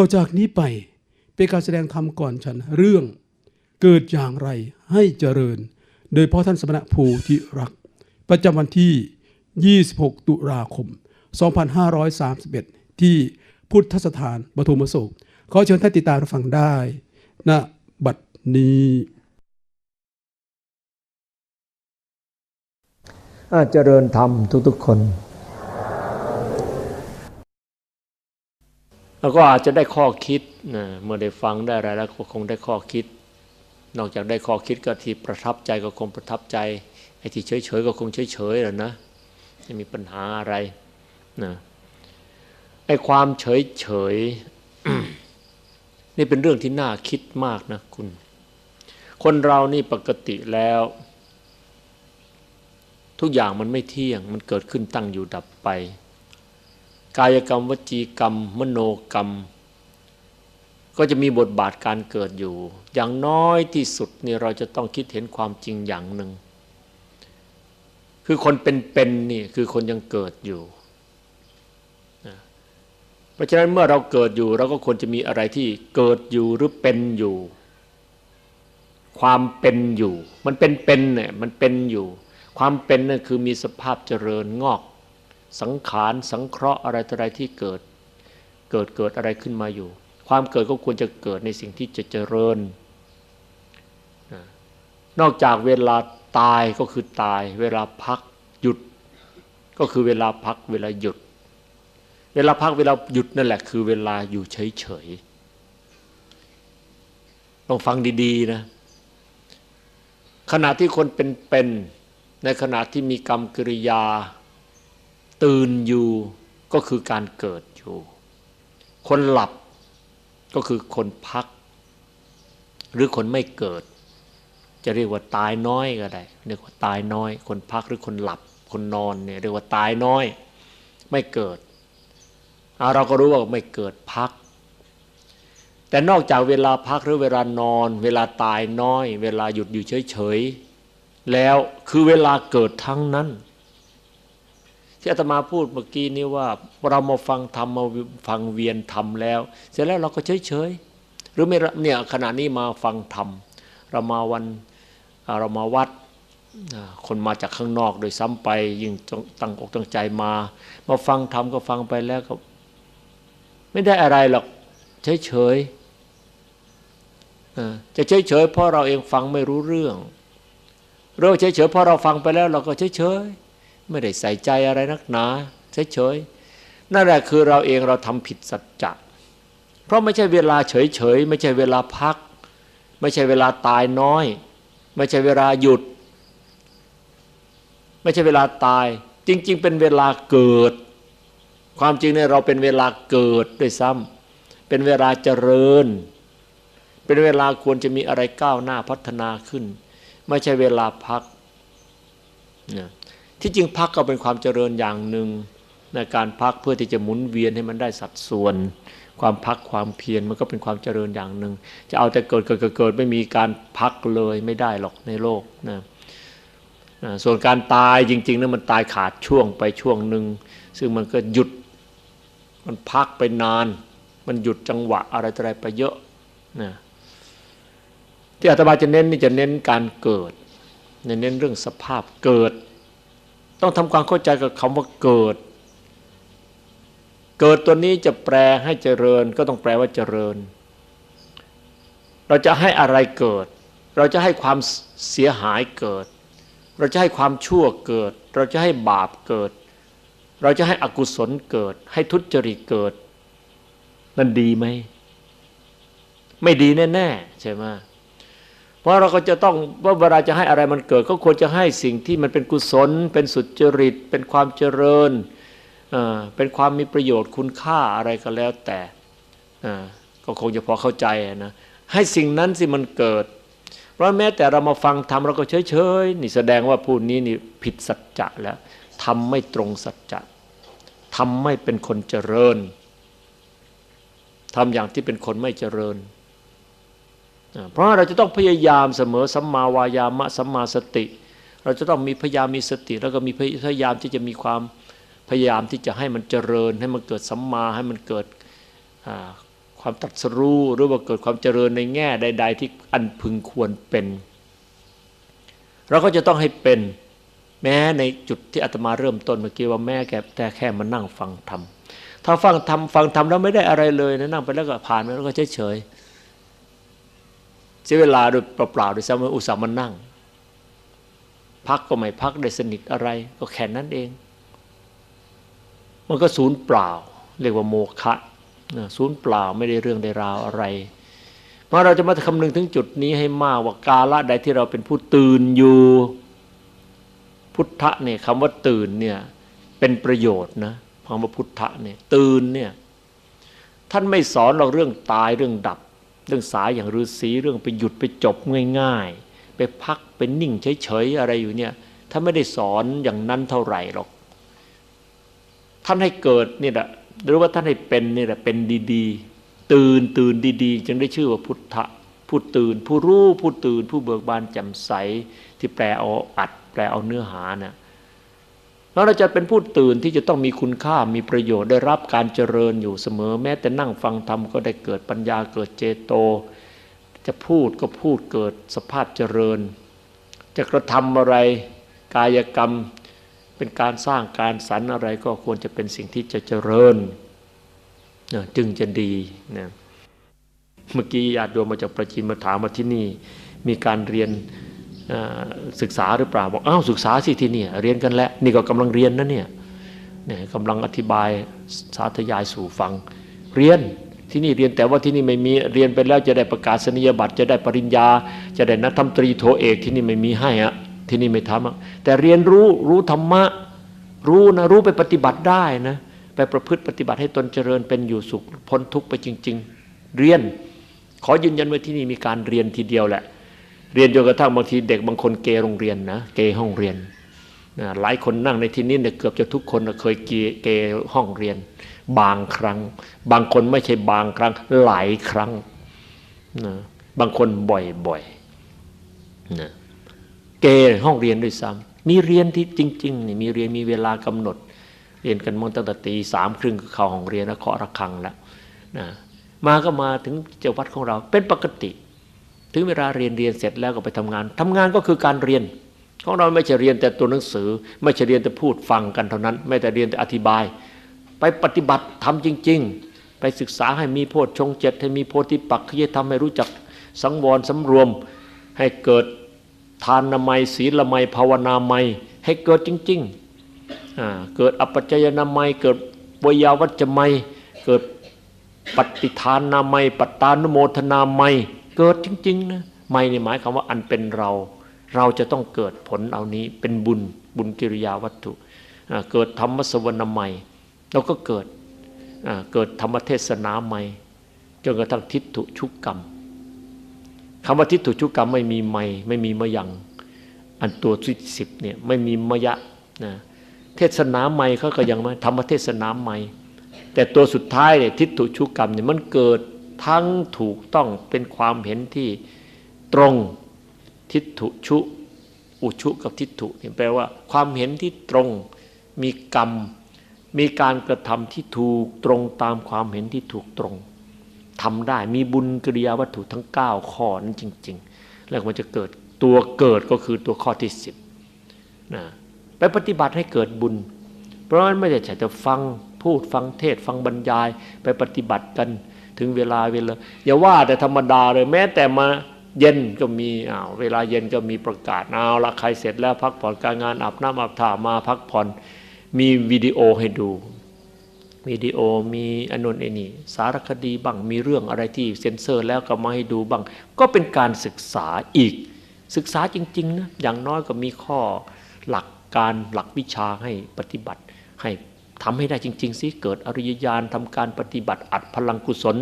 ต่อจากนี้ไปเป็นการแสดงธรรมก่อนฉันเรื่องเกิดอย่างไรให้เจริญ โดยพ่อท่านสมณะภูธิรักษ์ประจำวันที่ 26 ตุลาคม 2531 ที่พุทธสถานบทุมโศกขอเชิญท่านติดตามรับฟังได้ณบัดนี้อาเจริญธรรมทุกๆคน แล้วก็อาจจะได้ข้อคิดนะเมื่อได้ฟังได้อะไรแล้วก็คงได้ข้อคิด นอกจากได้ข้อคิดก็ที่ประทับใจก็คงประทับใจไอ้ที่เฉยๆก็คงเฉยๆแหละนะไม่มีปัญหาอะไรนะไอ้ความเฉยๆนี่เป็นเรื่องที่น่าคิดมากนะคุณ คนเรานี่ปกติแล้ว ทุกอย่างมันไม่เที่ยง มันเกิดขึ้นตั้งอยู่ดับไป กายกรรมวจีกรรม มโนกรรม ก็จะมีบทบาทการเกิดอยู่ อย่างน้อยที่สุดนี่เราจะต้องคิดเห็นความจริงอย่างหนึ่ง คือคนเป็นๆนี่คือคนยังเกิดอยู่นะเพราะฉะนั้นเมื่อเราเกิดอยู่เราก็ควรจะมีอะไรที่เกิดอยู่หรือเป็นอยู่ ความเป็นอยู่ มันเป็นเป็นเนี่ยมันเป็นอยู่ ความเป็นนั่นคือมีสภาพเจริญงอก สังขารสังเคราะห์อะไรต่ออะไรที่เกิด เกิดเกิดอะไรขึ้นมาอยู่ ความเกิดก็ควรจะเกิดในสิ่งที่จะเจริญ นอกจากเวลาตายก็คือตาย เวลาพักหยุด ก็คือเวลาพักเวลาหยุด เวลาพักเวลาหยุดนั่นแหละคือเวลาอยู่เฉยๆต้องฟังดีๆนะขณะที่คนเป็นๆในขณะที่มีกรรมกิริยา ตื่นอยู่ก็คือการเกิดอยู่ คนหลับก็คือคนพัก หรือคนไม่เกิด จะเรียกว่าตายน้อยก็ได้เรียกว่าตายน้อย คนพักหรือคนหลับ คนนอนเนี่ยเรียกว่าตายน้อย ไม่เกิดเอาเราก็รู้ว่าไม่เกิดพัก แต่นอกจากเวลาพักหรือเวลานอน เวลาตายน้อย เวลาหยุดอยู่เฉยๆแล้วคือเวลาเกิดทั้งนั้น ที่อาตมาพูดเมื่อกี้นี้ว่าเรามาฟังธรรมมาฟังเวียนธรรมแล้ว เสร็จแล้วเราก็เฉยเฉยหรือไม่เนี่ยขณะนี้มาฟังธรรมเรามาวันเรามาวัดคนมาจากข้างนอกโดยซ้ำไปยิ่งตั้งอกตั้งใจมา มาฟังธรรมก็ฟังไปแล้วก็ ไม่ได้อะไรหรอกเฉยเฉยจะเฉยเฉยเพราะเราเองฟังไม่รู้เรื่องเราเฉยเฉยเพราะเราฟังไปแล้ว เราก็เฉยเฉย ไม่ได้ใส่ใจอะไรนักหนาเฉยๆนั่นแหละคือเราเองเราทำผิดสัจจะเพราะไม่ใช่เวลาเฉยๆไม่ใช่เวลาพัก ไม่ใช่เวลาตายน้อย ไม่ใช่เวลาหยุด ไม่ใช่เวลาตาย จริง ๆ เป็นเวลาเกิด ความจริงเนี่ยเราเป็นเวลาเกิดด้วยซ้ำเป็นเวลาเจริญ เป็นเวลาควรจะมีอะไรก้าวหน้าพัฒนาขึ้น ไม่ใช่เวลาพักนะ ที่จริงพักก็เป็นความเจริญอย่างหนึ่งในการพักเพื่อที่จะหมุนเวียนให้มันได้สัดส่วน ความพักความเพียรมันก็เป็นความเจริญอย่างหนึ่ง จะเอาแต่เกิดเกิดเกิดไม่มีการพักเลยไม่ได้หรอกในโลกนะนะส่วนการตายจริงๆนั้นมันตายขาดช่วงไปช่วงหนึ่งซึ่งมันก็หยุดมันพักไปนาน มันหยุดจังหวะอะไรต่ออะไรไปเยอะนะที่อาตมาจะเน้นนี่จะเน้นการเกิดเน้นเรื่องสภาพเกิด ต้องทำความเข้าใจกับคำว่าเกิด เกิดตัวนี้จะแปลให้เจริญ ก็ต้องแปลว่าเจริญ เราจะให้อะไรเกิด เราจะให้ความเสียหายเกิด เราจะให้ความชั่วเกิด เราจะให้บาปเกิด เราจะให้อกุศลเกิด ให้ทุจริตเกิด นั่นดีไหม ไม่ดีแน่ๆใช่ไหม เพราะเราก็จะต้องว่าเวลาจะให้อะไรมันเกิด ก็ควรจะให้สิ่งที่มันเป็นกุศล เป็นสุจริต เป็นความเจริญเป็นความมีประโยชน์คุณค่าอะไรก็แล้วแต่ก็คงจะพอเข้าใจนะให้สิ่งนั้นสิมันเกิด เพราะแม้แต่เรามาฟังทำเราก็เฉยๆนี่แสดงว่าผู้นี้นี่ผิดสัจจะแล้วทำไม่ตรงสัจจะทำไม่เป็นคนเจริญทำอย่างที่เป็นคนไม่เจริญ เพราะเราจะต้องพยายามเสมอสัมมาวายามะสัมมาสติ เราจะต้องมีพยายามมีสติ แล้วก็มีพยายามที่จะมีความพยายามที่จะให้มันเจริญ ให้มันเกิดสัมมาให้มันเกิดความตรัสรู้หรือว่าเกิดความเจริญในแง่ใด ๆ ที่อันพึงควรเป็น เราก็จะต้องให้เป็นแม้ในจุดที่อาตมาเริ่มต้นเมื่อกี้ว่าแม่แกแต่แค่มานั่งฟังธรรมถ้าฟังธรรมฟังธรรมแล้วไม่ได้อะไรเลยนะนั่งไปแล้วก็ผ่านไปแล้วก็เฉยเฉยๆเสียเวลาโดยเปล่าๆโดยซ้ำว่าอุตส่าห์มานั่ง พักก็ไม่พักได้สนิทอะไร ก็แค่นั้นเอง มันก็ศูนย์เปล่า เรียกว่าโมฆะศูนย์เปล่าไม่ได้เรื่องได้ราวอะไรเพราะเราจะมาคำนึงถึงจุดนี้ให้มากว่ากาละใดที่เราเป็นผู้ตื่นอยู่ พุทธะเนี่ยคำว่าตื่นเนี่ยเป็นประโยชน์นะคำว่าพุทธะเนี่ยตื่นเนี่ยท่านไม่สอนเราเรื่องตายเรื่องดับ เรื่องสายอย่างฤาษีเรื่องไปหยุดไปจบง่าย ๆ ไปพักเป็นนิ่งเฉยๆอะไรอยู่เนี่ยท่าไม่ได้สอนอย่างนั้นเท่าไหร่หรอก ท่านให้เกิดนี่แหละหรือว่าท่านให้เป็นนี่แหละเป็นดีๆ ตื่นตื่นดีๆ จึงได้ชื่อว่าพุทธะผู้ตื่น ผู้รู้ผู้ตื่น ผู้เบิกบานแจ่มใสที่แปลเอาอัด แปลเอาเนื้อหาน่ะ แล้วเราจะเป็นผู้ตื่นที่จะต้องมีคุณค่ามีประโยชน์ได้รับการเจริญอยู่เสมอ แม้แต่นั่งฟังธรรมก็ได้เกิดปัญญาเกิดเจโต จะพูดก็พูดเกิดสภาพเจริญ จะกระทำอะไรกายกรรม เป็นการสร้างการสรรอะไรก็ควรจะเป็นสิ่งที่จะเจริญนะจึงจะดีนะเมื่อกี้ญาติโยมมาจากประจินมาถามมาที่นี่ มีการเรียน ศึกษาหรือเปล่าบอกอ้าวศึกษาสิที่นี่เรียนกันแล้วนี่ก็กำลังเรียนนะเนี่ยเนี่ยกำลังอธิบายสาธยายสู่ฟัง เรียนที่นี่เรียนแต่ว่าที่นี่ไม่มีเรียนไปแล้วจะได้ประกาศนียบัตรจะได้ปริญญา จะได้นักธรรมตรีโทเอกที่นี่ไม่มีให้อะที่นี่ไม่ทำแต่เรียนรู้รู้ธรรมะรู้นะรู้ไปปฏิบัติได้นะไปประพฤติปฏิบัติให้ตนเจริญเป็นอยู่สุขพ้นทุกข์ไปจริง ๆ เรียน ขอยืนยันว่าที่นี่มีการเรียนทีเดียวแหละ เรียนจนกระทั่งบางทีเด็กบางคนเกโรงเรียนนะเกห้องเรียนนะหลายคนนั่งในที่นี้เนี่ยเกือบจะทุกคนเคยเกเกห้องเรียน บางครั้ง บางคนไม่ใช่บางครั้ง หลายครั้งนะบางคนบ่อยๆนะเกห้องเรียนด้วยซ้ำมีเรียนที่จริงๆนี่มีเรียนมีเวลากำหนด เรียนกันมั่งตั้งแต่ตีสามครึ่งเข้าห้องเรียนแล้วเคาะระฆังแล้วนะมาก็มาถึงเจ้าวัดของเราเป็นปกติ ถึงเวลาเรียนเรียนเสร็จแล้วก็ไปทำงานทำงานก็คือการเรียน ของเราไม่ใช่เรียนแต่ตัวหนังสือ ไม่ใช่เรียนแต่พูดฟังกันเท่านั้น ไม่แต่เรียนแต่อธิบาย ไปปฏิบัติทำจริง ๆ ไปศึกษาให้มีโพชฌงเจ็ดให้มีโพธิปักขียทำให้รู้จักสังวรสำรวม ให้เกิดทานนามัยศีลไมยภาวนาไมยให้เกิดจริงๆเกิดอปัจจยนามัยเกิดวยาวัจจะไมเกิดปฏิทานนามัยปัตตานุโมทนาไมย เกิดจริงๆนะไม่ในหมายคำว่าอันเป็นเรา เราจะต้องเกิดผลเอานี้เป็นบุญบุญกิริยาวัตถุเกิดธรรมสวรรณใหม่เราก็เกิดเกิดธรรมเทศนาใหม่จนกระทั่งทิฏฐุชุกกรรมคำว่าทิฏฐุชุกกรรมไม่มีไม่ไม่มีมะยังอันตัวที่สิบเนี่ยไม่มีมยะนะเทศนาใหม่เขาก็ยังไม่ธรรมเทศนาใหม่ แต่ตัวสุดท้ายเนี่ยทิฏฐุชุกกรรมเนี่ยมันเกิด ทั้งถูกต้องเป็นความเห็นที่ตรงทิฏฐุชุ อุชุกับทิฏฐุเนี่ยแปลว่า ความเห็นที่ตรงมีกรรม มีการกระทำที่ถูกตรงตามความเห็นที่ถูกตรงทำได้มีบุญกิริยาวัตถุทั้ง 9 ข้อนั้นจริง ๆ แล้วมันจะเกิดตัวเกิดก็คือตัวข้อที่ 10นะไปปฏิบัติให้เกิดบุญ เพราะฉะนั้นไม่ใช่แต่ฟังพูดฟังเทศฟังบรรยายไปปฏิบัติกัน ถึงเวลาเวลาอย่าว่าแต่ธรรมดาเลยแม้แต่มาเย็นก็มีอ้าวเวลาเย็นก็มีประกาศเอาละใครเสร็จแล้วพักผ่อนการงานอาบน้ำอาบท่ามาพักผ่อนมีวิดีโอให้ดูวิดีโอมีอนนท์ไอ้นี่สารคดีบ้างมีเรื่องอะไรที่เซ็นเซอร์แล้วก็มาให้ดูบ้าง ก็เป็นการศึกษาอีก ศึกษาจริงๆนะอย่างน้อยก็มีข้อหลักการหลักวิชาให้ปฏิบัติให้ ทำให้ได้จริงๆสิเกิดอริยญาณทำการปฏิบัติอัดพลังกุศล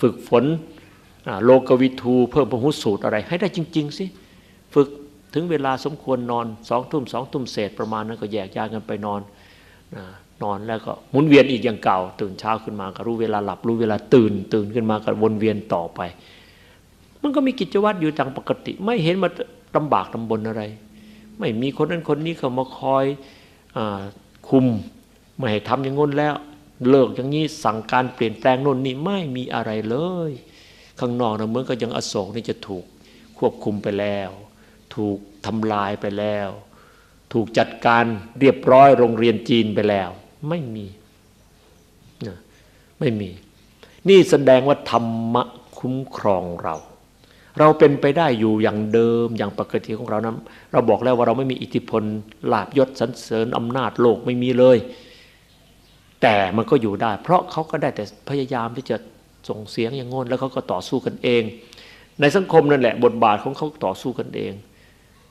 ฝึกฝนโลกวิทูเพิ่มพหุสูตรอะไร ให้ได้จริง ๆสิฝึกถึงเวลาสมควรนอนสองทุ่มสองทุ่มเศษประมาณนั้นก็แยกย้ายกันไปนอนนอนแล้วก็หมุนเวียนอีกอย่างเก่า ตื่นเช้าขึ้นมาก็รู้เวลาหลับรู้เวลาตื่น ตื่นขึ้นมาก็วนเวียนต่อไป มันก็มีกิจวัตรอยู่ตามปกติ ไม่เห็นมาลำบากลำบนอะไร ไม่มีคนนั้นคนนี้เขามาคอยอคุม ไม่ให้ทำอย่างงน้นแล้ว เลิกอย่างนี้สั่งการเปลี่ยนแปลงโน่นนี่ไม่มีอะไรเลย ข้างนอกนะเหมือนกับยังอโศกนี่จะถูกควบคุมไปแล้ว ถูกทำลายไปแล้ว ถูกจัดการเรียบร้อยโรงเรียนจีนไปแล้ว ไม่มีนะไม่มี นี่แสดงว่าธรรมะคุ้มครองเรา เราเป็นไปได้อยู่อย่างเดิมอย่างปกติของเรานั้น เราบอกแล้วว่าเราไม่มีอิทธิพลลาบยศสรรเสริญอำนาจโลกไม่มีเลย แต่มันก็อยู่ได้ เพราะเขาก็ได้แต่พยายามที่จะส่งเสียงอย่างงนแล้วเขาก็ต่อสู้กันเอง ในสังคมนั่นแหละ บทบาทของเขาต่อสู้กันเอง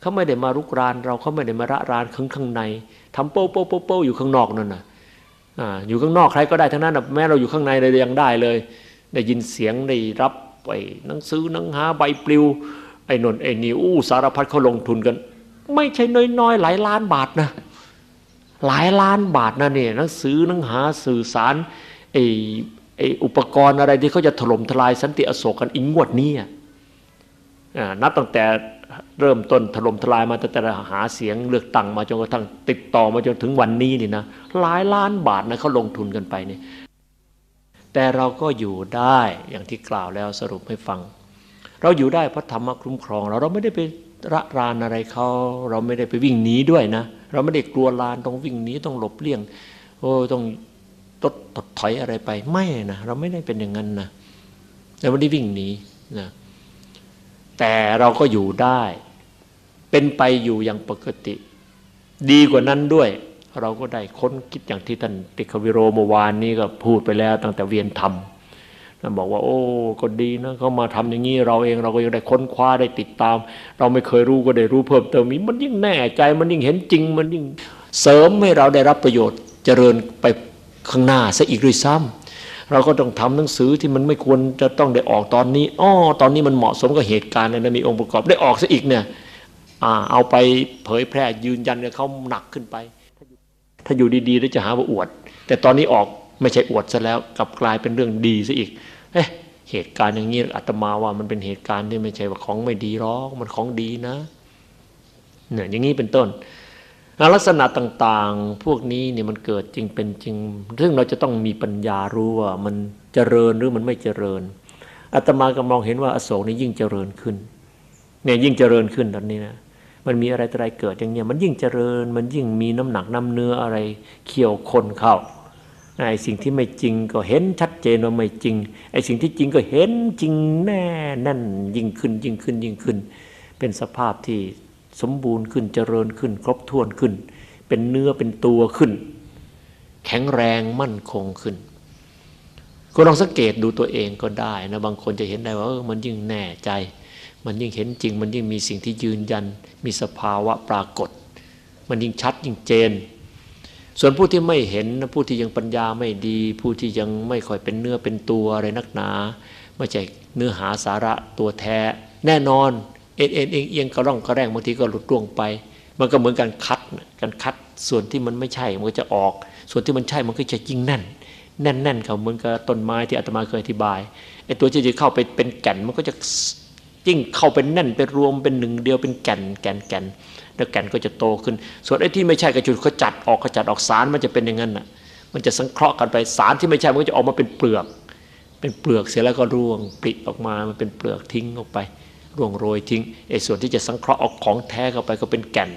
เขาไม่ได้มารุกรานเราเขาไม่ได้มาระรานข้างข้างในทำโป้โป้โป้โป้อยู่ข้างนอกนั่นน่ะอ่าอยู่ข้างนอกใครก็ได้ทั้งนั้นนะแม้เราอยู่ข้างในเลยยังได้เลย ได้ยินเสียงได้รับไปหนังสือหนังหาใบปลิวไอ้นนไอ้นี่อู้สารพัดเขาลงทุนกัน ไม่ใช่น้อยๆหลายล้านบาทนะ หลายล้านบาทนะเนี่ยหนังสือหนังหาสื่อสารไอ้ไอ้อุปกรณ์อะไรที่เขาจะถล่มทลายสันติอโศกกันอิงงวดนี้อ่านับตั้งแต่เริ่มต้นถล่มทลายมาตั้งแต่หาเสียงเลือกตั้งมาจนกระทั่งติดต่อมาจนถึงวันนี้นี่นะหลายล้านบาทนะเขาลงทุนกันไปเนี่ยแต่เราก็อยู่ได้อย่างที่กล่าวแล้วสรุปให้ฟัง เราอยู่ได้เพราะธรรมะคุ้มครองเราเราไม่ได้ไป ระรานอะไรเขาเราไม่ได้ไปวิ่งหนีด้วยนะ เราไม่ได้กลัวลานต้องวิ่งหนีต้องหลบเลี่ยง โอ้ต้องตดตดถอยอะไรไปไม่นะเราไม่ได้เป็นอย่างนั้นนะเราไม่ได้วิ่งหนีนะแต่เราก็อยู่ได้ เป็นไปอยู่อย่างปกติ ดีกว่านั้นด้วย เราก็ได้ค้นคิดอย่างที่ท่านติควิโรเมื่อวานนี้ก็พูดไปแล้วตั้งแต่เวียนธรรม ท่านบอกว่า โอ้ก็ดีนะเขามาทำอย่างนี้เราเองเราก็ยังได้ค้นคว้าได้ติดตาม เราไม่เคยรู้ก็ได้รู้เพิ่มเติมนี้มันยิ่งแน่ใจมันยิ่งเห็นจริงมันยิ่งเสริมให้เราได้รับประโยชน์เจริญไปข้างหน้าซะอีกด้วยซ้ำเราก็ต้องทำหนังสือที่มันไม่ควรจะต้องได้ออกตอนนี้อ้อตอนนี้มันเหมาะสมกับเหตุการณ์นะมีองค์ประกอบได้ออกซะอีกเนี่ยอ่าเอาไปเผยแพร่ยืนยันกับเขาหนักขึ้นไป ถ้าอยู่ดีๆแล้วจะหาว่าอวด แต่ตอนนี้ออก ไม่ใช่อวดซะแล้วกลับกลายเป็นเรื่องดีซะอีก เอ๊ะเหตุการณ์อย่างนี้อาตมาว่ามันเป็นเหตุการณ์ที่ไม่ใช่ว่าของไม่ดีหรอกมันของดีนะเนี่ยอย่างนี้เป็นต้นลักษณะต่างๆ พวกนี้เนี่ยมันเกิดจริงเป็นจริง ซึ่งเราจะต้องมีปัญญารู้ว่ามันเจริญหรือมันไม่เจริญอาตมาก็มองเห็นว่าอโศกนี่ยิ่งเจริญขึ้นเนี่ยยิ่งเจริญขึ้นตอนนี้นะมันมีอะไรอะไรเกิดอย่างเนี้ยมันยิ่งเจริญ มันยิ่งมีน้ำหนักน้ำเนื้ออะไรเขี่ยวคนเข้า ไอ้สิ่งที่ไม่จริงก็เห็นชัดเจนว่าไม่จริงไอ้สิ่งที่จริงก็เห็นจริงแน่แน่นยิ่งขึ้นยิ่งขึ้นยิ่งขึ้น เป็นสภาพที่สมบูรณ์ขึ้นเจริญขึ้น ครบถ้วนขึ้น เป็นเนื้อเป็นตัวขึ้น แข็งแรงมั่นคงขึ้นก็ลองสังเกตดูตัวเองก็ได้นะบางคนจะเห็นได้ว่าเออมันยิ่งแน่ใจ มันยิ่งเห็นจริง มันยิ่งมีสิ่งที่ยืนยัน มีสภาวะปรากฏ มันยิ่งชัดยิ่งเจน ส่วนผู้ที่ไม่เห็นผู้ที่ยังปัญญาไม่ดี ผู้ที่ยังไม่ค่อยเป็นเนื้อเป็นตัวอะไรนักหนา ไม่ใช่เนื้อหาสาระตัวแท้ แน่นอนเอ็นเอ็นเอียงเอียงกระร่องกระแรงบางทีก็หลุดร่วงไป มันก็เหมือนการคัดการคัดส่วนที่มันไม่ใช่มันก็จะออก ส่วนที่มันใช่มันก็จะยิ่งแน่น แน่นแน่นเขาเหมือนกับต้นไม้ที่อาตมาเคยอธิบายไอ้ตัวที่จะเข้าไปเป็นแก่นมันก็จะยิ่งเข้าเป็นแน่นเป็นรวมเป็นหนึ่งเดียวเป็นแก่นแก่นแก่นแแล้วแก่นก็จะโตขึ้น ส่วนไอ้ที่ไม่ใช่กระจุดเขาจัดออกเขาจัดออกสารมันจะเป็นอย่างนั้นน่ะ มันจะสังเคราะห์กันไปสารที่ไม่ใช่มันก็จะออกมาเป็นเปลือก เป็นเปลือกเสร็จแล้วก็ร่วงปลิออกมา มันเป็นเปลือกทิ้งออกไป ร่วงโรยทิ้งไอ้ส่วนที่จะสังเคราะห์ออกของแท้เข้าไปก็เป็นแก่น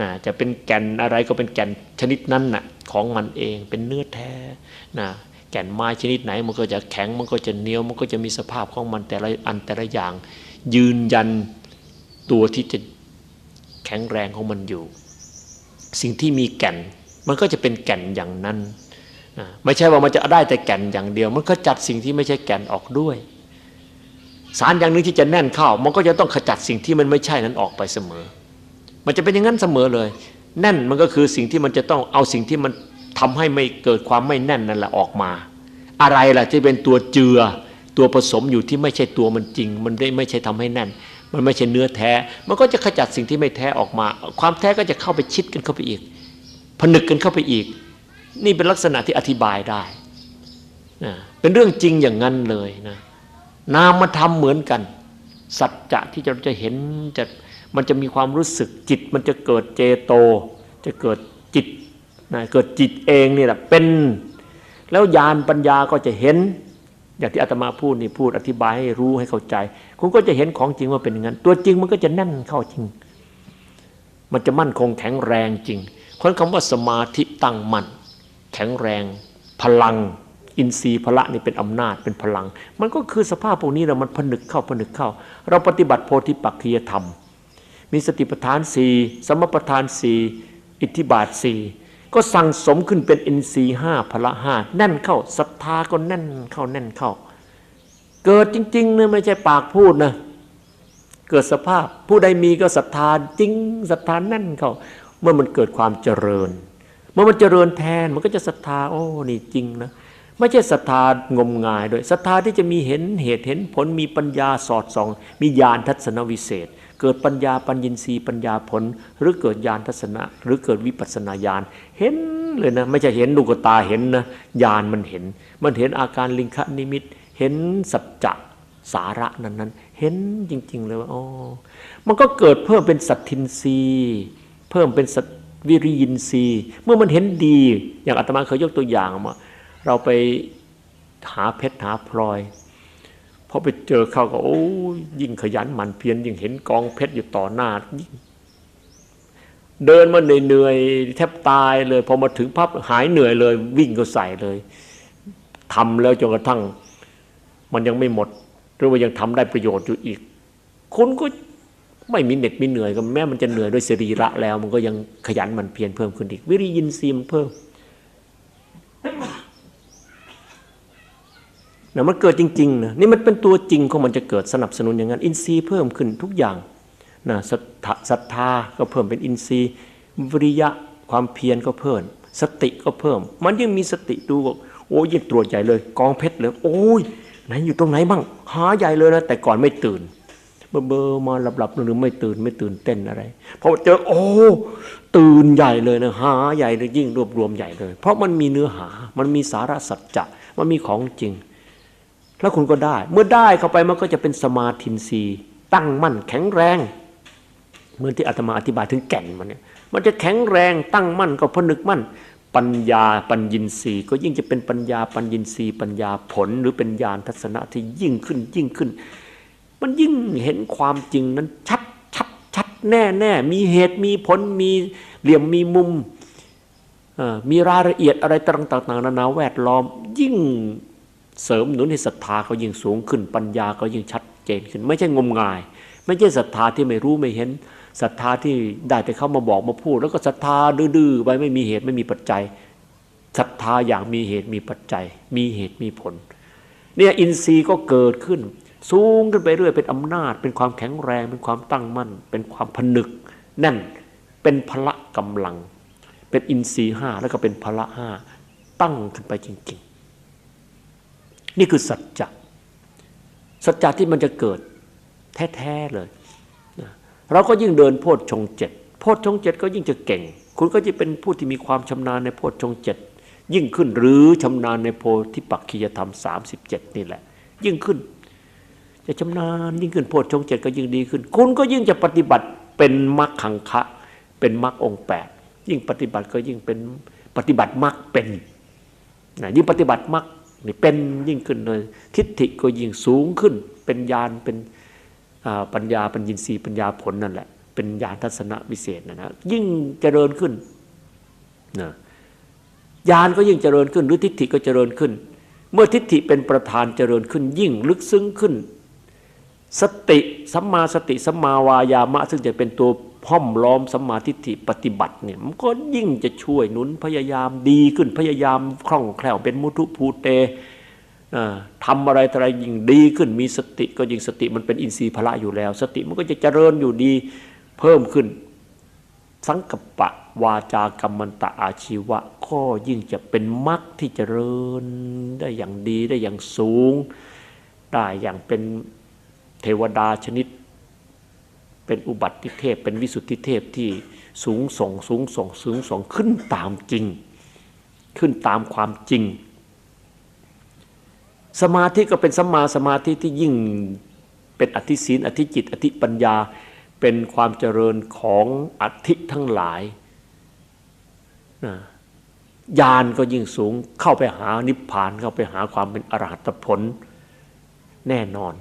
นะจะเป็นแก่นอะไรก็เป็นแก่นชนิดนั้นน่ะของมันเองเป็นเนื้อแท้นะแก่นไม้ชนิดไหนมันก็จะแข็งมันก็จะเหนียวมันก็จะมีสภาพของมันแต่ละอันแต่ละอย่าง ยืนยันตัวที่จะ แข็งแรงของมันอยู่ สิ่งที่มีแก่น มันก็จะเป็นแก่นอย่างนั้นนะไม่ใช่ว่ามันจะได้แต่แก่นอย่างเดียว มันก็จัดสิ่งที่ไม่ใช่แก่นออกด้วย สารอย่างหนึงที่จะแน่นเข้า มันก็จะต้องขจัดสิ่งที่มันไม่ใช่นั้นออกไปเสมอ มันจะเป็นอย่างนั้นเสมอเลย แน่นมันก็คือสิ่งที่มันจะต้องเอาสิ่งที่มันทำให้ไม่เกิดความไม่แน่นนั่นแหละออกมา อะไรล่ะที่เป็นตัวเจือตัวผสมอยู่ที่ไม่ใช่ตัวมันจริง มันได้ไม่ใช่ทำให้แน่น มันไม่ใช่เนื้อแท้ มันก็จะขจัดสิ่งที่ไม่แท้ออกมา ความแท้ก็จะเข้าไปชิดกันเข้าไปอีก ผนึกกันเข้าไปอีก นี่เป็นลักษณะที่อธิบายได้นะเป็นเรื่องจริงอย่างนั้นเลยนะนามธรรมเหมือนกัน สัจจะที่เราจะเห็นจะมันจะมีความรู้สึกจิต มันจะเกิดเจโต จะเกิดจิตนะเกิดจิตเองนี่แหละเป็น แล้วญาณปัญญาก็จะเห็น อย่างที่อาตมาพูดนี่พูดอธิบายให้รู้ให้เข้าใจ คุณก็จะเห็นของจริงว่าเป็นอย่างนั้น ตัวจริงมันก็จะแน่นเข้าจริง มันจะมั่นคงแข็งแรงจริงเพราะคำว่าสมาธิตั้งมั่นแข็งแรง พลัง อินทรีย์พละนี่เป็นอำนาจเป็นพลัง มันก็คือสภาพพวกนี้แหละมันผนึกเข้าผนึกเข้า เราปฏิบัติโพธิปักขียธรรม มีสติปัฏฐานสี่สมปัฏฐานสี่อิทธิบาทสี่ ก็สั่งสมขึ้นเป็นอินทรีห้าพละห้าแน่นเข้าศรัทธาก็แน่นเข้าแน่นเข้า เกิดจริงๆนะไม่ใช่ปากพูดนะเกิดสภาพผู้ใดมีก็ศรัทธาจริงศรัทธาแน่นเข้า เมื่อมันเกิดความเจริญ เมื่อมันเจริญแทนมันก็จะศรัทธาโอ้นี่จริงนะ ไม่ใช่ศรัทธางมงายด้วยศรัทธาที่จะมีเห็นเหตุเห็นผลมีปัญญาสอดส่อง มีญาณทัศนวิเศษ เกิดปัญญาปัญญินทรีย์ปัญญาผล หรือเกิดญาณทัศนะ หรือเกิดวิปัสนาญาณเห็นเลยนะ ไม่ใช่เห็นดูกตาเห็นนะญาณมันเห็น มันเห็นอาการลิงคนิมิต เห็นสัจจะสาระนั้นนั้นเห็นจริง ๆ เลยว่าอ๋อมันก็เกิดเพิ่มเป็นสัตทินรีเพิ่มเป็นสัตวิริยินรีเมื่อมันเห็นดี อย่างอาตมาเคยยกตัวอย่างมา เราไปหาเพชรหาพลอยพอไปเจอเขาก็โอ้ยิ่งขยันหมั่นเพียรยิ่งเห็นกองเพชรอยู่ต่อหน้าเดินมาเหนื่อยๆแทบตายเลยพอมาถึงพับหายเหนื่อยเลย วิ่งก็ใส่เลยทำแล้วจนกระทั่ง มันยังไม่หมด หรือว่ายังทำได้ประโยชน์อยู่อีกคุณก็ไม่มีเหน็ดมีเหนื่อยก็แม้มันจะเหนื่อยด้วยสรีระแล้ว มันก็ยังขยันหมันเพียรเพิ่มขึ้นอีก วิริยินทรีย์มันเพิ่ม นะมันเกิดจริงๆนะนี่มันเป็นตัวจริงของมันจะเกิดสนับสนุนอย่างนั้น อินทรีย์เพิ่มขึ้นทุกอย่างนะศรัทธาศรัทธาก็เพิ่มเป็นอินทรีย์วิริยะความเพียรก็เพิ่ม สติก็เพิ่ม มันยังมีสติดูว่าโอ้ยิ่งตรวจใหญ่เลย กองเพชรเลยโอ้ยไหนอยู่ตรงไหนบ้างหาใหญ่เลยนะแต่ก่อนไม่ตื่นเบอร์เบอร์มาหลับๆหรือไม่ตื่นไม่ตื่นเต้นอะไรพอเจอโอ้ตื่นใหญ่เลยนะหาใหญ่เลยยิ่งรวบรวมใหญ่เลย เพราะมันมีเนื้อหามันมีสาระสัจจะมันมีของจริง แล้วคุณก็ได้ เมื่อได้เข้าไปมันก็จะเป็นสมาธินรีตั้งมั่นแข็งแรง เหมือนที่อาตมาอธิบายถึงแก่นมันเนี่ยมันจะแข็งแรงตั้งมั่นก็พนึกมั่น ปัญญาปัญญินรีก็ยิ่งจะเป็นปัญญาปัญญินรีปัญญาผลหรือเป็นญาณทัศนะที่ยิ่งขึ้นยิ่งขึ้น มันยิ่งเห็นความจริงนั้นชัดชัดชัดแน่แน่มีเหตุมีผลมีเหลี่ยมมีมุมมีรายละเอียดอะไรต่างๆนานาแวดล้อม ยิ่ง เสริมหนุนให้ศรัทธาเขายิ่งสูงขึ้น ปัญญาก็ยิ่งชัดเจนขึ้น ไม่ใช่งมงาย ไม่ใช่ศรัทธาที่ไม่รู้ไม่เห็นศรัทธาที่ได้แต่เข้ามาบอกมาพูด แล้วก็ศรัทธาดื้อๆไปไม่มีเหตุไม่มีปัจจัยศรัทธาอย่างมีเหตุมีปัจจัย มีเหตุมีผล เนี่ยอินทรีย์ก็เกิดขึ้น สูงขึ้นไปเรื่อยเป็นอำนาจ เป็นความแข็งแรง เป็นความตั้งมั่น เป็นความผนึกแน่นเป็นพละกำลัง เป็นอินทรีย์ห้าแล้วก็เป็นพละห้าตั้งขึ้นไปจริงๆ นี่คือสัจจะสัจจะที่มันจะเกิดแท้ๆเลยเราก็ยิ่งเดินโพชฌงเจ็ดโพชฌงเจ็ดก็ยิ่งจะเก่ง คุณก็จะเป็นผู้ที่มีความชำนาญในโพชฌงเจ็ดยิ่งขึ้นหรือชำนาญในโพธิปักขียธรรม 37 นี่แหละ ยิ่งขึ้น จะชำนาญยิ่งขึ้นโพชฌงเจ็ดก็ยิ่งดีขึ้น คุณก็ยิ่งจะปฏิบัติเป็นมรรคขังคะ เป็นมรรคองค์แปดยิ่งปฏิบัติก็ยิ่งเป็นปฏิบัติมรรคเป็นนะยิ่งปฏิบัติมรรค นี่เป็นยิ่งขึ้นเลยทิฏฐิก็ยิ่งสูงขึ้น เป็นญาณเป็นปัญญาปัญญินทรีปัญญาผลนั่นแหละ เป็นญาณทัศนะวิเศษนะนะยิ่งเจริญขึ้นนะญาณก็ยิ่งเจริญขึ้น หรือทิฏฐิก็เจริญขึ้น เมื่อทิฏฐิเป็นประธานเจริญขึ้น ยิ่งลึกซึ้งขึ้น สติสัมมาสติสัมมาวายามะ ซึ่งจะเป็นตัว ห้อมล้อมสัมมาทิฏฐิปฏิบัติเนี่ยมันก็ยิ่งจะช่วยหนุนพยายามดีขึ้นพยายามคล่องแคล่วเป็นมุทุภูเตทำอะไรอะไรยิ่งดีขึ้นมีสติก็ยิ่งสติมันเป็นอินทรีย์พละอยู่แล้ว สติมันก็จะเจริญอยู่ดีเพิ่มขึ้น สังกปะวาจากรรมันตะอาชีวะก็ยิ่งจะเป็นมรรคที่เจริญได้อย่างดีได้อย่างสูง ได้อย่างเป็นเทวดาชนิด เป็นอุบัติเทพ เป็นวิสุทธิเทพที่สูงส่งสูงส่งสูงส่งขึ้นตามจริง ขึ้นตามความจริง สมาธิก็เป็นสัมมาสมาธิที่ยิ่งเป็นอธิศีลอธิจิต อธิปัญญาเป็นความเจริญของอธิทั้งหลายนะญาณก็ยิ่งสูงเข้าไปหานิพพานเข้าไปหาความเป็นอรหัตผลแน่นอน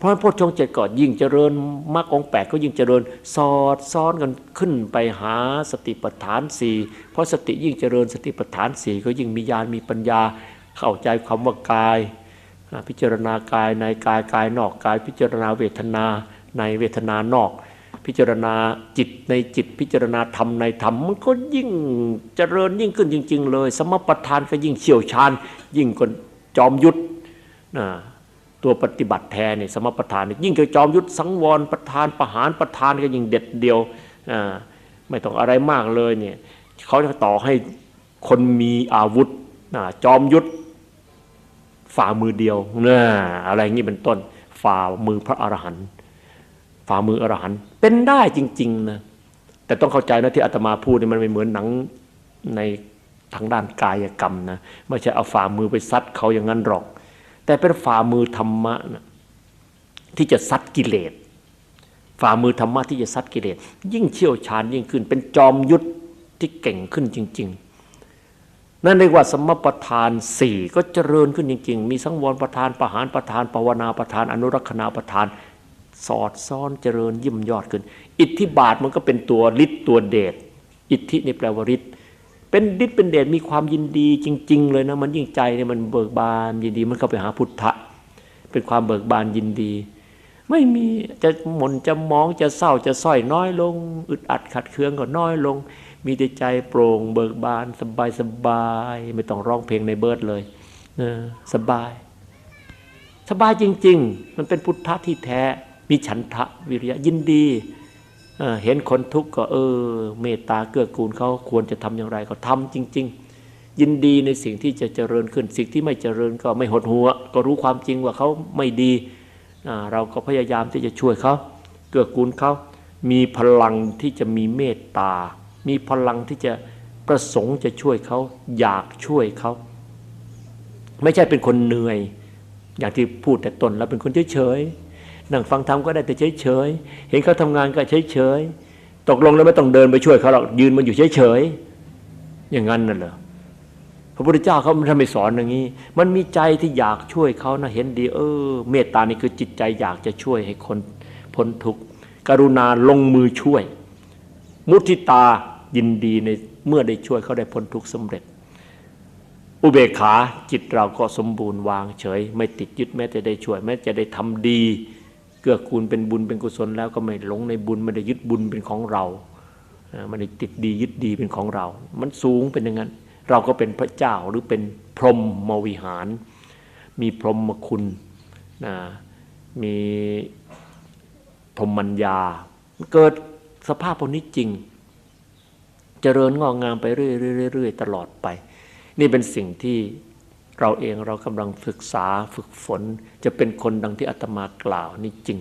เพราะฉะนั้นโพชฌงเจ็ดก็ยิ่งเจริญมรรคองแปดก็ยิ่งเจริญสอดซ้อนกันขึ้นไปหาสติปัฏฐานสี่เพราะสติยิ่งเจริญสติปัฏฐานสี่ก็ยิ่งมีญาณมีปัญญาเข้าใจคำว่ากาย พิจารณากายในกายกายนอกกาย พิจารณาเวทนาในเวทนานอก พิจารณาจิตในจิต พิจารณาธรรมในธรรมมันก็ยิ่งเจริญยิ่งขึ้นจริง ๆ เลย สมปทานก็ยิ่งเชี่ยวชาญยิ่งกว่าจอมยุทธนะ ตัวปฏิบัติแทนเนี่ยสมปทานเนี่ยยิ่งเกว่าจอมยุทธสังวรประธานประหารประธานก็ยิ่งเด็ดเดียวไม่ต้องอะไรมากเลยเนี่ยเขาจะต่อให้คนมีอาวุธจอมยุทธฝ่ามือเดียวนะอะไรอย่างนี้เป็นต้นฝ่ามือพระอรหันต์ฝ่ามืออรหันต์เป็นได้จริงๆนะแต่ต้องเข้าใจนะที่อาตมาพูดนี่มันไม่เหมือนหนังในทางด้านกายกรรมนะไม่ใช่เอาฝ่ามือไปซัดเขาอย่างนั้นหรอก แต่เป็นฝ่ามือธรรมะนะที่จะซัดกิเลสฝ่ามือธรรมะที่จะซัดกิเลสยิ่งเชี่ยวชาญยิ่งขึ้น เป็นจอมยุทธที่เก่งขึ้นจริง ๆ นั่นเรียกว่าสมประทานสี่ก็เจริญขึ้นจริง ๆ มีสังวรประทานประหารประทานภาวนาประทาน อนุรักษณาประทาน สอดซ้อนเจริญยิ่มยอดขึ้น อิทธิบาทมันก็เป็นตัวฤทธิ์ตัวเดชอิทธินี่แปลว่าฤทธิ์ เป็นฤทธิ์เป็นเดชมีความยินดีจริง ๆ เลยนะมันยิ่งใจเนี่ยมันเบิกบานยินดีมันเข้าไปหาพุทธะ เป็นความเบิกบานยินดี ไม่มีจะหม่นจะมองจะเศร้าจะส้อยน้อยลง อึดอัดขัดเคืองก็น้อยลง มีแต่ใจโปร่ง เบิกบานสบายสบายไม่ต้องร้องเพลงในเบิร์ดเลยเออสบาย สบายจริง ๆ มันเป็นพุทธะที่แท้มีฉันทะวิริยะยินดี เเห็นคนทุกข์ก็เออ เมตตาเกื้อกูลเขาควรจะทำอย่างไรก็ทำจริง ๆ ยินดีในสิ่งที่จะเจริญขึ้นสิ่งที่ไม่เจริญก็ไม่หดหัว ก็รู้ความจริงว่าเขาไม่ดีเราก็พยายามที่จะช่วยเขาเกื้อกูลเขามีพลังที่จะมีเมตตา มีพลังที่จะประสงค์จะช่วยเขาอยากช่วยเขาไม่ใช่เป็นคนเหนื่อย อย่างที่พูดแต่ตนแล้วเป็นคนเฉยๆ นั่งฟังธรรมก็ได้แต่เฉยๆ เห็นเขาทำงานก็เฉยๆ ตกลงแล้วไม่ต้องเดินไปช่วยเขาหรอกยืนมันอยู่เฉยๆ อย่างนั้นน่ะเหรอพระพุทธเจ้าเขาทำไมสอนอย่างนี้ มันมีใจที่อยากช่วยเขานะเห็นดี เออ เมตตานี่คือจิตใจอยากจะช่วยให้คนพ้นทุกข์กรุณาลงมือช่วย มุทิตายินดีในเมื่อได้ช่วยเขาได้พ้นทุกข์สำเร็จ อุเบกขาจิตเราก็สมบูรณ์วางเฉย ไม่ติดยึดแม้จะได้ช่วยแม้จะได้ทำดี เกื้อกูลเป็นบุญเป็นกุศลแล้วก็ไม่หลงในบุญไม่ได้ยึดบุญเป็นของเราไม่ได้ติดดียึดดีเป็นของเรา มันสูงเป็นอย่างนั้น เราก็เป็นพระเจ้าหรือเป็นพรหมมวิหาร มีพรหมคุณนะมีพรหมัญญา เกิดสภาพพวกนี้จริง เจริญงอกงามไปเรื่อยๆตลอดไป นี่เป็นสิ่งที่ เราเองเรากำลังศึกษาฝึกฝน จะเป็นคนดังที่อาตมากล่าวนี่จริง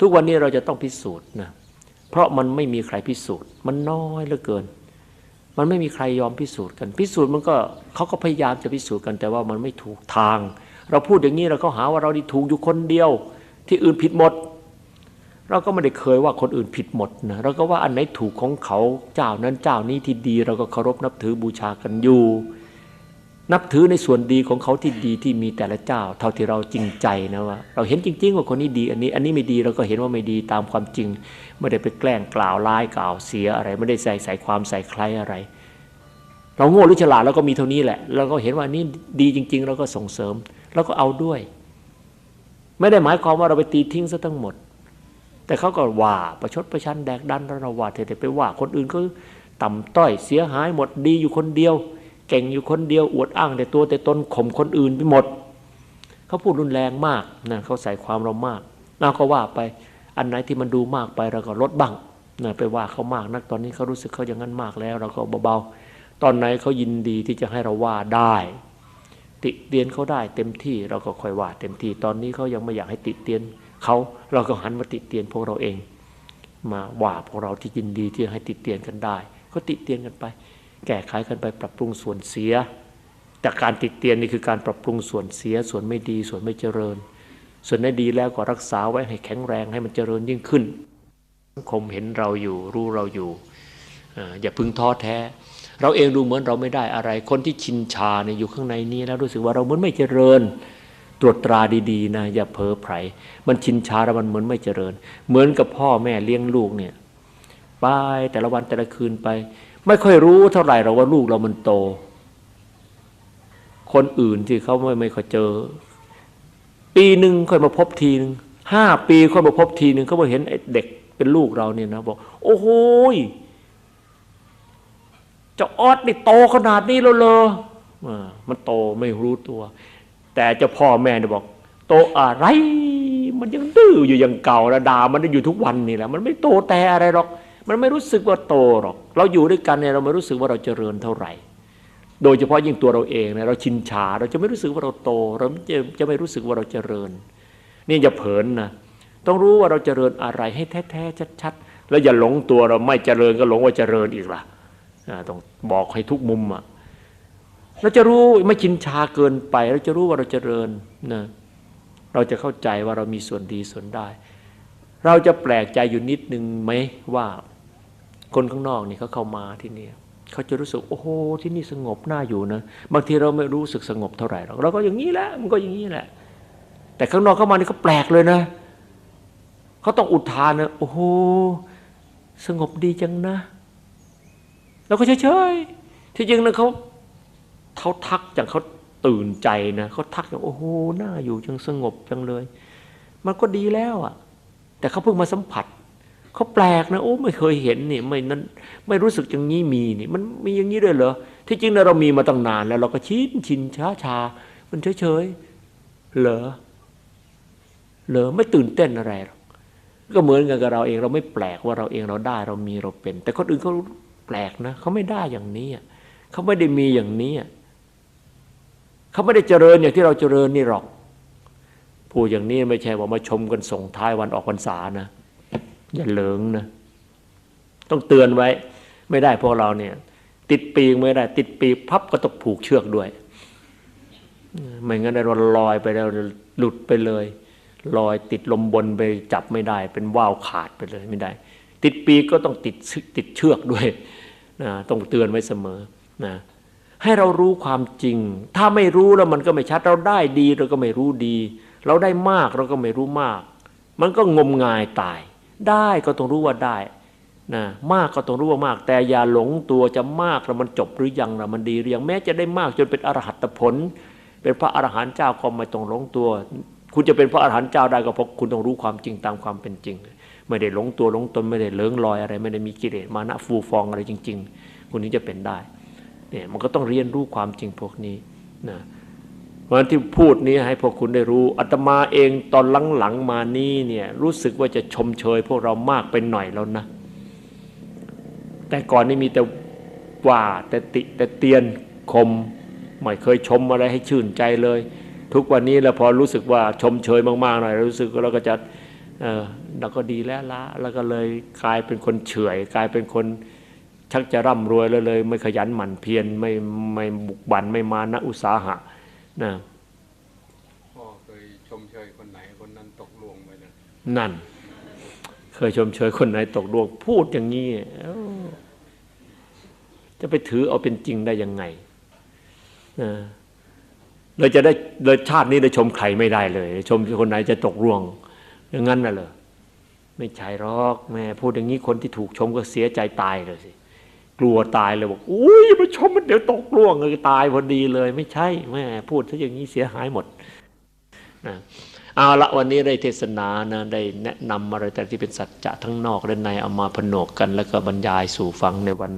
ทุกวันนี้เราจะต้องพิสูจน์นะเพราะมันไม่มีใครพิสูจน์ มันน้อยเหลือเกิน มันไม่มีใครยอมพิสูจน์กัน พิสูจน์มันก็เขาก็พยายามจะพิสูจน์กันแต่ว่ามันไม่ถูกทาง เราพูดอย่างนี้เราก็หาว่าเราดีถูกอยู่คนเดียว ที่อื่นผิดหมด เราก็ไม่ได้เคยว่าคนอื่นผิดหมดนะเราก็ว่าอันไหนถูกของเขาเจ้านั้นเจ้านี้ที่ดี เราก็เคารพนับถือบูชากันอยู่ นับถือในส่วนดีของเขาที่ดีที่มีแต่ละเจ้า เท่าที่เราจริงใจนะว่าเราเห็นจริง ๆ ว่าคนนี้ดี อันนี้อันนี้ไม่ดีเราก็เห็นว่าไม่ดีตามความจริง ไม่ได้ไปแกล้งกล่าวร้ายกล่าวเสียอะไร ไม่ได้ใส่ใส่ความใส่ใครอะไร เราโง่หรือฉลาดเราก็มีเท่านี้แหละเราก็เห็นว่านี่ดีจริง ๆ เราก็ส่งเสริมเราก็เอาด้วย ไม่ได้หมายความว่าเราไปตีทิ้งซะทั้งหมด แต่เขาก็ว่าประชดประชันแดกดันระว่าเถอะไปว่าคนอื่นก็ต่ำต้อยเสียหายหมดดีอยู่คนเดียว เก่งอยู่คนเดียวอวดอ้างแต่ตัวแต่ตนข่มคนอื่นไปหมด เขาพูดรุนแรงมากนะเขาใส่ความเรามากเราก็ว่าไปอันไหนที่มันดูมากไปเราก็ลดบ้างนะไปว่าเขามากนักตอนนี้เขารู้สึกเขาอย่างนั้นมากแล้ว เราก็เบาๆตอนไหนเขายินดีที่จะให้เราว่าได้ ติเตียนเขาได้เต็มที่เราก็ค่อยว่าเต็มที่ตอนนี้เขายังไม่อยากให้ติเตียนเขาเราก็หันมาติเตียนพวกเราเอง มาว่าพวกเราที่ยินดีที่ให้ติเตียนกันได้ ก็ติเตียนกันไป แก้ไขกันไปปรับปรุงส่วนเสีย แต่การติดเตียนนี่คือการปรับปรุงส่วนเสีย ส่วนไม่ดีส่วนไม่เจริญ ส่วนไหนดีแล้วก็รักษาไว้ให้แข็งแรงให้มันเจริญยิ่งขึ้นสังคมเห็นเราอยู่รู้เราอยู่อ่าอย่าพึงท้อแท้ เราเองดูเหมือนเราไม่ได้อะไร คนที่ชินชาเนี่ยอยู่ข้างในนี้แล้วรู้สึกว่าเราเหมือนไม่เจริญตรวจตราดีๆนะอย่าเพ้อไผลมันชินชาแล้วมันเหมือนไม่เจริญ เหมือนกับพ่อแม่เลี้ยงลูกเนี่ยไปแต่ละวันแต่ละคืนไป ไม่ค่อยรู้เท่าไหร่เราว่าลูกเรามันโต คนอื่นที่เขาไม่ไม่ค่อยเจอ ปีหนึ่งค่อยมาพบทีหนึ่งห้าปีค่อยมาพบทีหนึ่งเขามาเห็นเด็กเป็นลูกเราเนี่ยนะบอก โอ้โหเจ้าออดนี่โตขนาดนี้แล้วเลออ่ามันโตไม่รู้ตัว แต่เจ้าพ่อแม่เนี่ยบอก โตอะไร มันยังดื้ออยู่อย่างเก่าระดามันอยู่ทุกวันนี่แหละ มันไม่โตแต่อะไรหรอก มันไม่รู้สึกว่าโตหรอก เราอยู่ด้วยกันเนี่ยเราไม่รู้สึกว่าเราเจริญเท่าไหร่ โดยเฉพาะยิ่งตัวเราเองเนี่ยเราชินชา เราจะไม่รู้สึกว่าเราโต เราจะจะไม่รู้สึกว่าเราเจริญ นี่อย่าเผลนนะต้องรู้ว่าเราเจริญอะไรให้แท้ๆชัดๆ แล้วอย่าหลงตัวเราไม่เจริญก็หลงว่าเจริญอีกล่ะอ่าต้องบอกให้ทุกมุมอะเราจะรู้ไม่ชินชาเกินไป เราจะรู้ว่าเราเจริญนะเราจะเข้าใจว่าเรามีส่วนดีส่วนได้ เราจะแปลกใจอยู่นิดนึงไหมว่า คนข้างนอกนี่เขาเข้ามาที่นี่เขาจะรู้สึกโอ้โหที่นี่สงบน่าอยู่นะบางทีเราไม่รู้สึกสงบเท่าไหร่หรอกเราก็อย่างนี้แหละมันก็อย่างนี้แหละ แต่ข้างนอกเข้ามานี่เขาแปลกเลยนะเขาต้องอุทานนะโอ้โหสงบดีจังนะ แล้วก็เฉยๆที่จริงนะเขาเขาทักอย่างเขาตื่นใจนะเขาทักอย่างโอ้โหน่าอยู่จังสงบจังเลย มันก็ดีแล้วอะ แต่เขาเพิ่งมาสัมผัส เขาแปลกนะโอ้ไม่เคยเห็นนี่ไม่นั้นไม่รู้สึกอย่างนี้มีนี่ มันมีอย่างนี้ด้วยเหรอที่จริงนะเรามีมาตั้งนานแล้ว เราก็ชินชินช้าชามันเฉยเฉยเหรอเหรอไม่ตื่นเต้นอะไรหรอกก็เหมือนกันกับเราเองเราไม่แปลกว่าเราเองเราได้เรามีเราเป็น แต่คนอื่นเขาแปลกนะเขาไม่ได้อย่างนี้เขาไม่ได้มีอย่างนี้เขาไม่ได้เจริญอย่างที่เราเจริญนี่หรอกพูดอย่างนี้ไม่ใช่ว่ามาชมกันส่งท้ายวันออกพรรษานะ อย่าเหลิงนะ ต้องเตือนไว้ ไม่ได้พวกเราเนี่ย ติดปีกไม่ได้ ติดปีกพับก็ต้องผูกเชือกด้วยไม่งั้นเราลอยไปแล้วหลุดไปเลยลอยติดลมบนไปจับไม่ได้ เป็นว่าวขาดไปเลยไม่ได้ ติดปีกก็ต้องติดติดเชือกด้วยนะต้องเตือนไว้เสมอนะให้เรารู้ความจริง ถ้าไม่รู้แล้วมันก็ไม่ชัดเราได้ดีเราก็ไม่รู้ดี เราได้มากเราก็ไม่รู้มาก มันก็งมงายตาย ได้ก็ต้องรู้ว่าได้นะมากก็ต้องรู้ว่ามาก แต่อย่าหลงตัวจะมากแล้วมันจบหรือยังแล้วมันดีหรือยังแม้จะได้มากจนเป็นอรหัตผล เป็นพระอรหันต์เจ้าก็ไม่ต้องหลงตัว คุณจะเป็นพระอรหันต์เจ้าได้ก็เพราะคุณต้องรู้ความจริงตามความเป็นจริง ไม่ได้หลงตัวหลงตนไม่ได้เลิงลอยอะไร ไม่ได้มีกิเลสมานะฟูฟองอะไรจริง ๆ คุณนี้จะเป็นได้เนี่ยมันก็ต้องเรียนรู้ความจริงพวกนี้นะ เพราะฉะนั้นที่พูดนี้ให้พวกคุณได้รู้อาตมาเองตอนหลังๆมานี้เนี่ยรู้สึกว่าจะชมเชย พวกเรามากไปหน่อยแล้วนะ แต่ก่อนนี่มีแต่ว่าแต่ติแต่เตียนคมไม่เคยชมอะไรให้ชื่นใจเลย ทุกวันนี้แล้วพอรู้สึกว่าชมเชยมากๆหน่อยรู้สึกเราก็จะเออเราก็ดีแล้วละแล้วก็เลยกลายเป็นคนเฉื่อยกลายเป็นคนชักจะร่ำรวยแล้วเลย ไม่ขยันหมั่นเพียรไม่ไม่บุกบันไม่มานะอุตสาหะ นะพ่อเคยชมเชยคนไหนคนนั้นตกลวงไปนะนั่น เคยชมเชยคนไหนตกดวง พูดอย่างนี้เอ้าจะไปถือเอาเป็นจริงได้ยังไงนะเลยจะได้เลยชาตินี้ได้ชมใครไม่ได้เลย ชมคนไหนจะตกร่วงอย่างนั้นน่ะเหรอไม่ใช่หรอกแม่พูดอย่างนี้คนที่ถูกชมก็เสียใจตายเลยสิ กลัวตายเลยบอกอุ้ยอย่ามาชมมันเดี๋ยวตกร่วงเลยตายพอดีเลย ไม่ใช่แม่พูดซะอย่างนี้เสียหายหมดนะเอาละวันนี้ได้เทศนานะได้แนะนำอะไรแต่ที่เป็นสัจจะทั้งนอกและในเอามาผนวกกัน แล้วก็บรรยายสู่ฟังในวัน